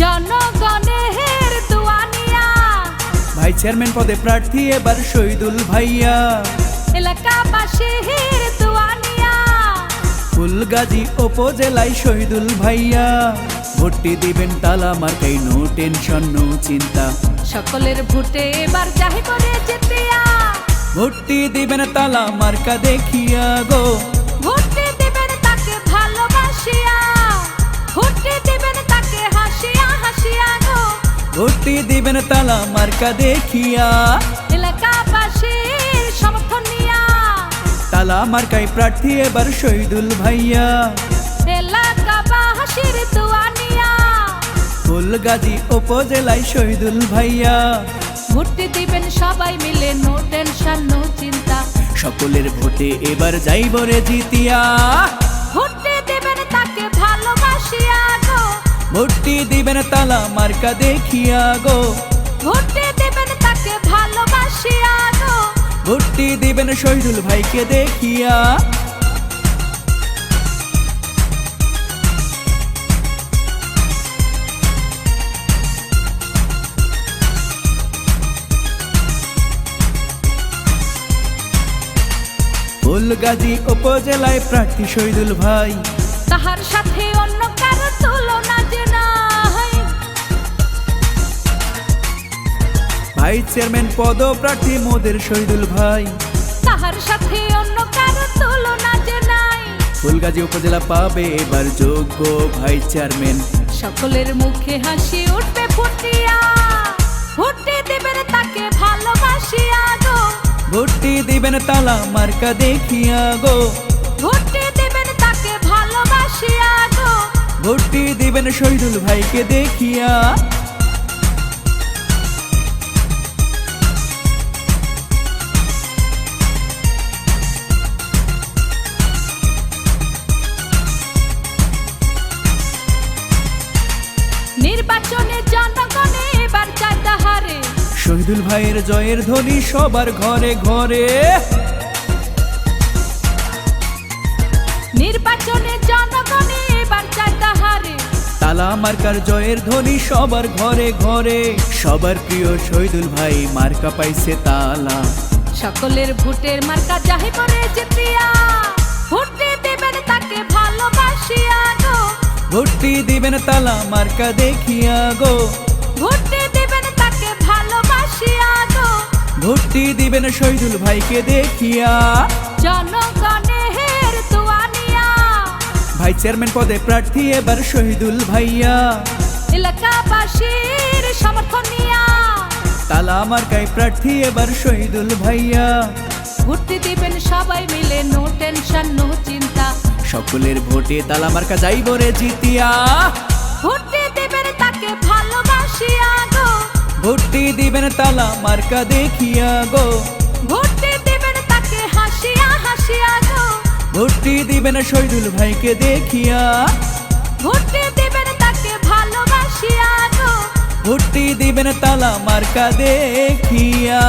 জনগণের দুয়ানিয়া। ভাই চেয়ারম্যান পদে প্রার্থী এবার শহীদুল ভাইয়া। এলাকাবাসীর দুয়ানিয়া। ফুলগাজী উপজেলায় শহীদুল ভাইয়া। ভোটটি দিবেন তালা মার্কাই নো টেনশন নো চিন্তা। সকলের ভোটে এবার চাহি করে জিতিয়া। ভোটটি দিবেন তালা মার্কা দেখিয়া গো। ভোটটি দিবেন তালা মার্কা দেখিয়া। এলাকাবাসীর সমর্থন নিয়া। তালা মার্কাই প্রার্থী এবার শহীদুল ভাইয়া। এলাকাবাসীর দুয়ানিয়া ফুলগাজী উপজেলায় শহীদুল ভাইয়া। ভোটে দিবেন সবাই মিলে নো টেনশন নো চিন্তা। সকলের ভোটে এবার যাইব রে জিতিয়া। ভোটে দিবেন তাকে গো ভোটটি দিবেন তালা মার্কা দেখিয়া গো। ভোটে দিবেন তাকে ভালোবাসিয়া গো ভোটটি দিবেন শহীদুল ভাইকে দেখিয়া। ফুলগাজী উপজেলায় প্রার্থী শহীদুল ভাই। তাহার সাথে অন্য কারও তুলনা যে নাই। ভাই চেয়ারম্যান পদপ্রার্থী মোদের শহীদুল ভাই। তাহার সাথে অন্য কারও তুলনা যে নাই। ফুলগাজী উপজেলা পাবে এবার যোগ্য ভাই চেয়ারম্যান। সকলের মুখে হাসি উঠবে ফুটিয়া। ভোটে দিবেন তাকে ভালোবাসিয়া গো ভোটটি দিবেন তালা মার্কা দেখিয়া গো ভোটটি দিবেন শহীদুল ভাইকে দেখিয়া। নির্বাচনে জনগণে এবার চায় তাহারে শহীদুল ভাইয়ের জয়ের ধ্বনি সবার ঘরে ঘরে। নির্বাচনে জনগণে চায় তাহারে। তালা মার্কার জয়ের ধ্বনি সবার ঘরে ঘরে। সবার প্রিয় শহীদুল ভাই মার্কা পাইছে তালা। সকলের ভোটের মার্কা যাহি করে জিতিয়া। ভোটে দেবেন তাকে ভালোবাসিয়া গো ভোটটি দিবেন তালা মার্কা দেখিয়া গো ভোটে দেবেন তাকে ভালোবাসিয়া গো ভোটটি দিবেন শহীদুল ভাইকে দেখিয়া। জনগণের ভাই চেয়ারম্যান পদে প্রার্থী এবার শহীদুল ভাইয়া। এলাকাবাসীর সমর্থন নিয়া। তালা মার্কায় প্রার্থী এবার শহীদুল ভাইয়া। ভোটে দিবেন সবাই মিলে নো টেনশন নো চিন্তা। সকলের ভোটে তালা মার্কা যাইব রে জিতিয়া। ভোটে দিবেন তাকে ভালোবাসিয়া গো ভোটটি দিবেন তালা মার্কা দেখিয়া গো দিবেন শহীদুল ভাইকে দেখিয়া। ভোটটি দিবেন তাকে ভালোবাসিয়া গো। ভোটটি দিবেন তালা মার্কা দেখিয়া।